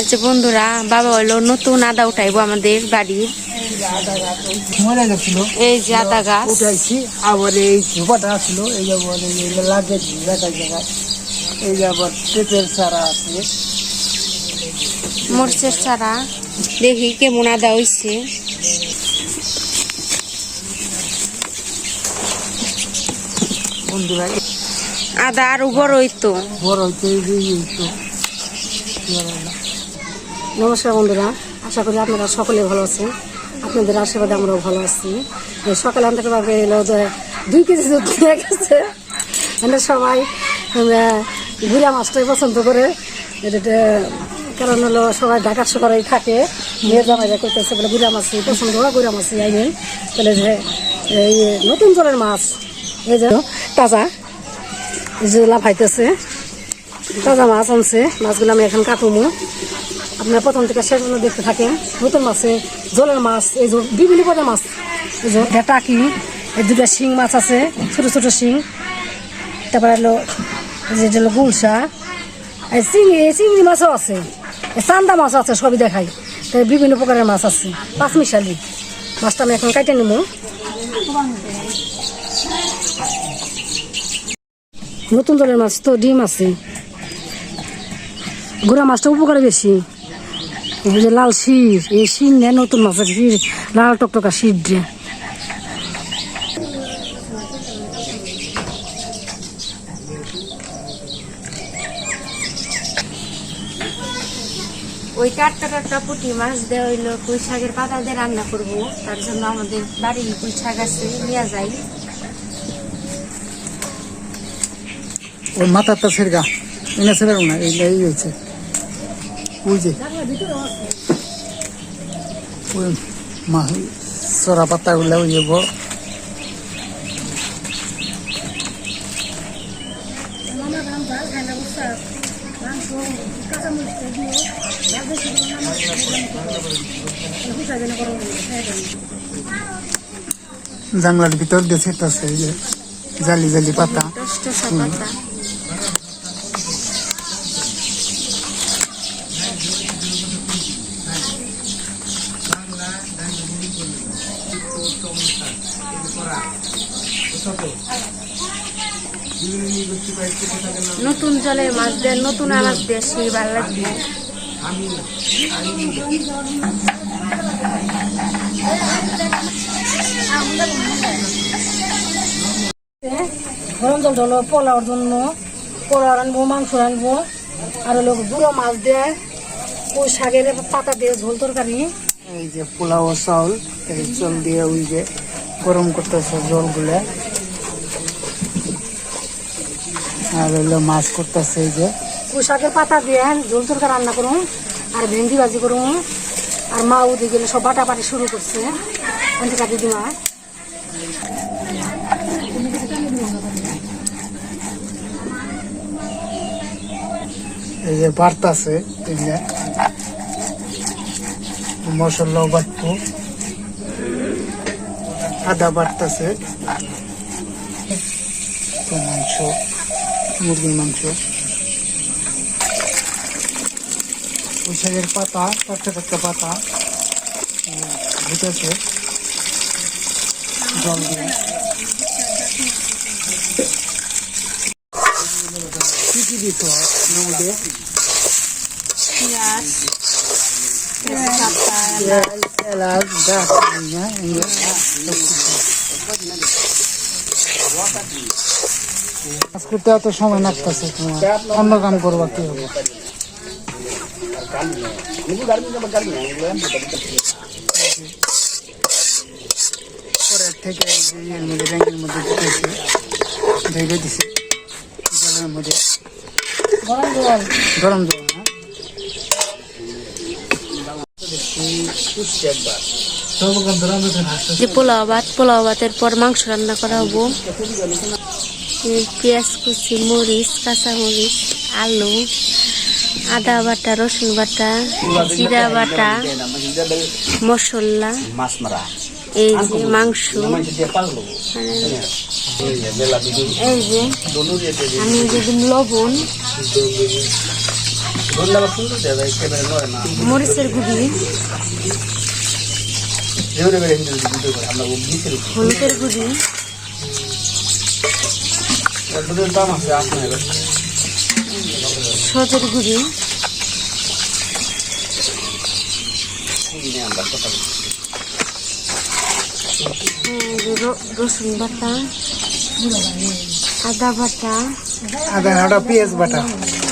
আচ্ছা বন্ধুরা বাবা হলো নতুন আদা উঠাইবো আমাদের বাড়ির। মরে গেছিল। এই যে আদা গাছ। উঠাইছি আবার এই ঝোপাটা ছিল এই যে বলে যে এগুলো লাগে দেখা জায়গায় এই যে আবার পেঁপের চারা আছে। মরচের চারা। দেখি কেমন আদা হইছে। বন্ধুরা আদা আরও বড় হইতো বড় হইতে নমস্কার বন্ধুরা আশা করি আপনারা সকলে ভালো আছেন। আপনাদের আশীর্বাদে আমরাও ভালো আছি। সকালে আনতে পারবে এলো দুই কেজি দুধ নিয়ে গেছে। মানে সবাই গুড়া মাছটাই পছন্দ করে। এটা কারণ হলো সবাই ঢাকার শহরেই থাকে। মেয়ের জামাইরা করতেছে বলে গুড়া মাছই পছন্দ হয় গুড়া মাছই আইনেন তাহলে যে এই নতুন জলের মাছ এই যে তাজা। এই যে লাফাইতেছে তাজা মাছ আনছে। মাছগুলো আমি এখন কাটুমু। আপনারা প্রথম থেকে শেষ পর্যন্ত দেখতে থাকেন। নতুন মাছে জলের মাছ, এই যে বিভিন্ন পদের মাছ। এই যে টাকি, এই দুটা শিং মাছ আছে, ছোট ছোট শিং। তারপরে হলো, এই যে হলো গুলশা। এই চিংড়ি এই চিংড়ি মাছও আছে। এই চান্দা মাছ আছে, সবই দেখাই। বিভিন্ন প্রকারের মাছ আছে। পাঁচ মিশালি। মাছটা আমি এখন কাটে নেব নতুন জলের মাছ, তো ডিম আছে। গুড়া মাছটা উপকারে বেশি। যে লাল শির, এই শির নেয় নতুন মাছের শির, লাল টকটকা শির দিয়ে। ওই টাটকা টাটকা পুঁটি মাছ দেওয়া হইল পুঁই শাকের পাতা দিয়ে রান্না করব। তার জন্য আমাদের বাড়ি পুঁই শাক আছে, নিয়ে যাই। ওই মাথারটা সেরগা। এনে সেরাও না, এই এই হয়েছে। ওই যে। ওই মা, সরা পাতাগুলো ওই যে বড় জানলার ভিতর দিয়ে এই যে। জালি জালি পাতা। নতুন জলের মাছ দেন নতুন আনাজ দিয়ে সেই ভালো লাগবে। গরম জল হলো পোলাওর জন্য। পোলাও আনব মাংস আনব আর হলো গুঁড়ো মাছ দিয়ে। ওই শাকের পাতা দিয়ে ঝোল তরকারি। এই যে পোলাও চাউল। এই জল দিয়ে ওই যে গরম করতেছে জলগুলো। আর হইল মাছ করতেছে এই যে। ওই শাকের পাতা দিয়ে ঝোল তরকারি রান্না করুন আর ভেন্ডি ভাজি করুন আর মা ওদিকে গেলে সব বাটা বাটি শুরু করছে। অন্তিকা দিদিমা এই যে বাড়তাছে এই যে। মশলা বাটবো। আদা বাড়তাছে। মাংস, মুরগির মাংস। পুঁইশাকের পাতা টাটকা টাটকা পাতা ভুটেছে জল দিয়ে। কি কি দিতে মধ্যে পেঁয়াজ তেজপাতা তেল এলাচ দারচিনি কাজ এত সময় লাগতেছে তোমার। অন্য কাম করবা কি হবে? থেকে জলের মধ্যে। গরম জল। গরম জল। যে পোলাও ভাত পোলাও ভাতের পর মাংস রান্না করা হব। পেঁয়াজ কুচি, মরিচ কাঁচা মরিচ আলু, আদা বাটা, রসুন বাটা, জিরা বাটা, মশলা, এই যে মাংস। এই যে, আমি যদি লবণ মরিচের গুঁড়ি। হলুদের গুঁড়ি। সজের গুঁড়ি। রসুন বাটা আদা বাটা। আদা ওটা পেঁয়াজ বাটা।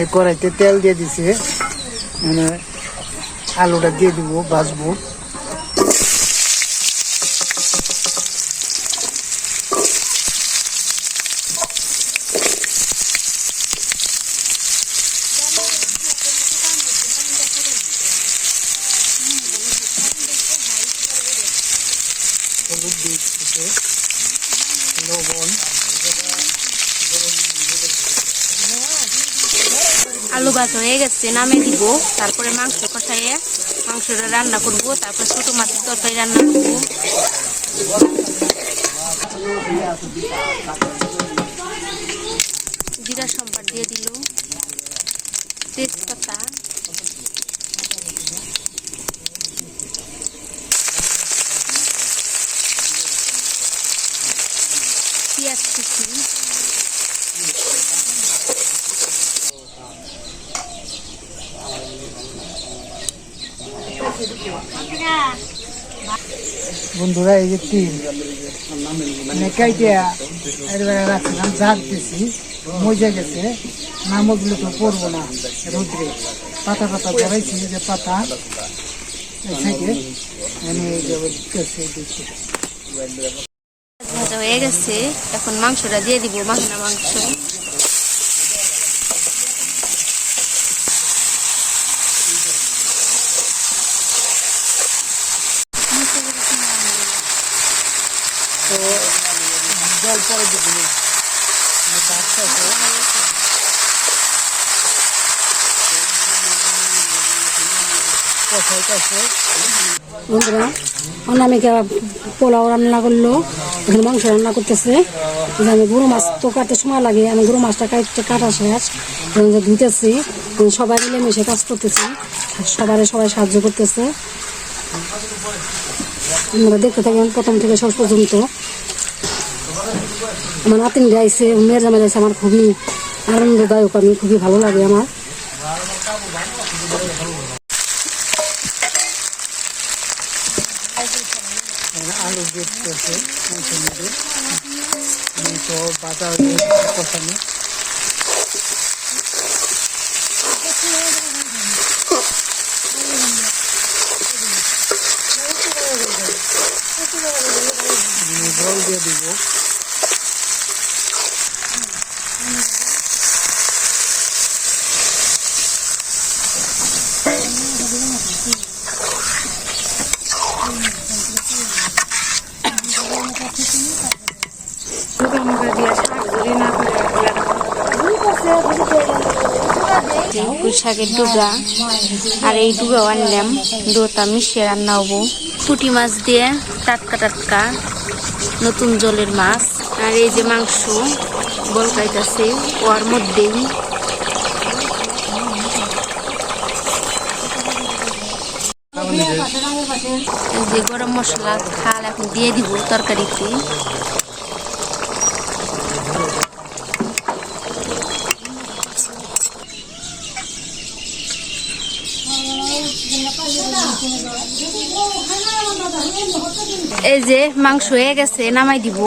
এই কড়াইতে তেল দিয়ে দিছে। মানে আলুটা দিয়ে দিব ভাজবো। লবণ। আলু ভাজা হয়ে গেছে নামে দিব। তারপরে মাংস কষাইয়ে মাংসটা রান্না করব, তারপরে ছোটো মাছের তরকারি রান্না করব। জিরা সম্বার দিয়ে দিল, তেজপাতা পেঁয়াজ কুচি বন্ধুরা, এই যে তিল মানে কাইটা এরবারে রাখছিলাম ঝাঁক দিছি, মজে গেছে। না মজলে তো পড়ব না রোদ্রে। পাতা পাতা ধরাইছি যে পাতা। এই আমি। ভাজা হয়ে গেছে। এখন মাংসটা দিয়ে দিব, মাখনা মাংস তো পরে দিবি বন্ধুরা অনামিকা পোলাও রান্না করল? এখানে মাংস রান্না করতেছে। আমি গরু মাছ তো কাটতে সময় লাগে। আমি গরু মাছটা কাটতে, কাটা শেষ। ধুতেছি সবাই মিলে মিশে কাজ করতেছি। সবাই সবাই সাহায্য করতেছে। আমরা দেখতে থাকেন প্রথম থেকে শেষ পর্যন্ত। আমার নাতিন গাইছে মেয়ের জামা গাইছে আমার খুবই আনন্দদায়ক, আমি খুবই ভালো লাগে আমার। আলু দিতেছে মাংসের মধ্যে মাংস বাটা হচ্ছে কষানো আমি জল দিয়ে দিব পুঁই শাকের আর এই ডুগাও আনলাম। দুটা মিশিয়ে রান্না হব পুঁটি মাছ দিয়ে টাটকা টাটকা নতুন জলের মাছ। আর এই যে মাংস বলকাইতেছে ওর মধ্যেই। যে গরম মশলা, খাল এখন দিয়ে দিব তরকারিতে। এই যে মাংস হয়ে গেছে নামাই দিব।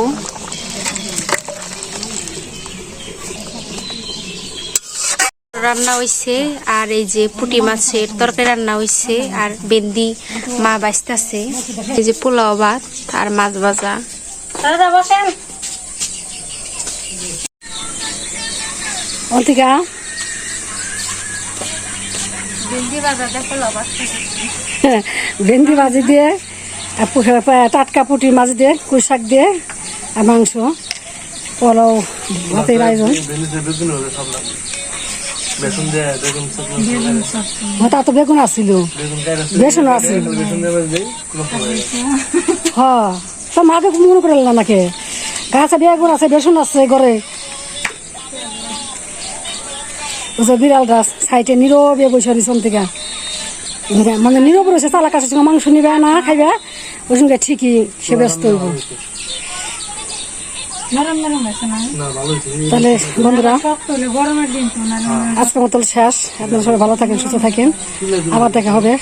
রান্না হইছে আর এই যে পুটি মাছের তরকারি রান্না হইছে আর বেন্দি মা বাঁচতেছে। এই যে পোলাও ভাত আর মাছ ভাজা। দাদা বসেন। অন্তিকা ভেন্ডি ভাজি দিয়ে পা- টাটকা পুটি মাছ দিয়ে কুই শাক দিয়ে আর মাংস পোলাও ভাতের আয়োজন। বেগুন বেগুন শুকনো হ্যাঁ, তা তো বেগুন বেগুন কাইরা বেসন সময় হ্যাঁ তো মাকে মনে করে না নাকি? গাছে বেগুন আছে বেসন আছে ঘরে। বুঝছ বিড়াল গাছ সাইটে নীরবে বসে দিছন থেকে মানে নীরব রয়েছে চালা কাছে মাংস নিবে না খাইবে। ওই সঙ্গে ঠিকই সে ব্যস্ত হইব। তাহলে বন্ধুরা আজকের মতো শেষ। আপনারা সবাই ভালো থাকেন সুস্থ থাকেন। আবার দেখা হবে।